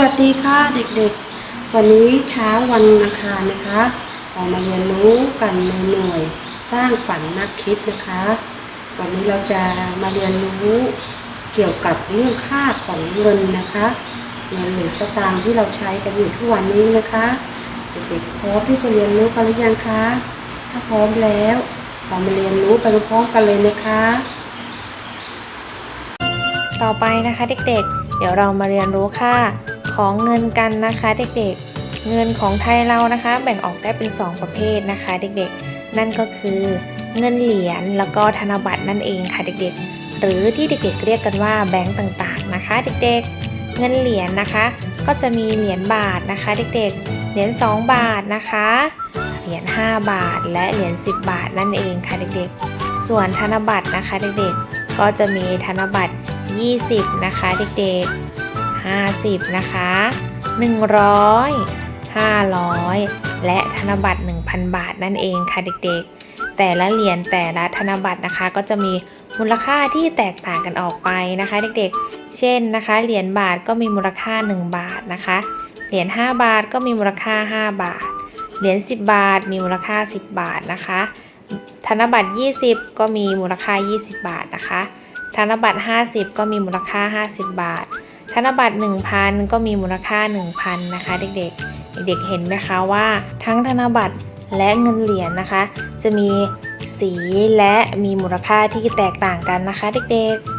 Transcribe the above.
วัสดีค่ะเด็กๆ วันนี้เช้าวันอังคารนะคะ เรามาเรียนรู้กันในหน่วยสร้างฝันนักคิดนะคะ วันนี้เราจะมาเรียนรู้เกี่ยวกับเรื่องค่าของเงินนะคะเงินหรือสตางค์ที่เราใช้กันอยู่ทุกวันนี้นะคะ เด็กๆพร้อมที่จะเรียนรู้กันหรือยังคะถ้าพร้อมแล้วเรามาเรียนรู้ไปพร้อมกันเลยนะคะ ต่อไปนะคะเด็กๆ เดี๋ยวเรามาเรียนรู้ค่า ของเงินกันนะคะเด็กๆ เงินของไทยเรานะคะ แบ่งออกได้เป็น 2 ประเภทนะคะเด็กๆ นั่นก็คือเงินเหรียญแล้วก็ธนบัตรนั่นเองค่ะเด็กๆ หรือที่เด็กๆ เรียกกันว่าแบงก์ต่างๆนะคะเด็กๆ เงินเหรียญนะคะ ก็จะมีเหรียญบาทนะคะ เด็กๆ เหรียญ2 บาทนะคะ เหรียญ5บาท และเหรียญ10 บาทนั่นเองค่ะเด็กๆ ส่วนธนบัตรนะคะเด็กๆ ก็จะมีธนบัตร 20 นะคะเด็กๆ 50 นะคะ 100 500 และธนบัตร 1,000 บาทนั่นเองค่ะเด็กๆ แต่ละเหรียญแต่ละธนบัตรนะคะก็จะมีมูลค่าที่แตกต่างกันออกไปนะคะเด็กๆ เช่นนะคะเหรียญบาทก็มีมูลค่า 1 บาทนะคะ เหรียญ5บาทก็มีมูลค่า 5 บาท เหรียญ10 บาทมีมูลค่า 10 บาทนะคะ ธนบัตร 20 ก็มีมูลค่า 20 บาทนะคะ ธนบัตร 50 ก็มีมูลค่า 50 บาท ธนบัตร 1,000 ก็มีมูลค่า 1,000 นะคะ เด็กๆ เด็กๆ เห็นไหมคะว่า ทั้งธนบัตรและเงินเหรียญนะคะ จะมีสีและมีมูลค่าที่แตกต่างกันนะคะ เด็กๆ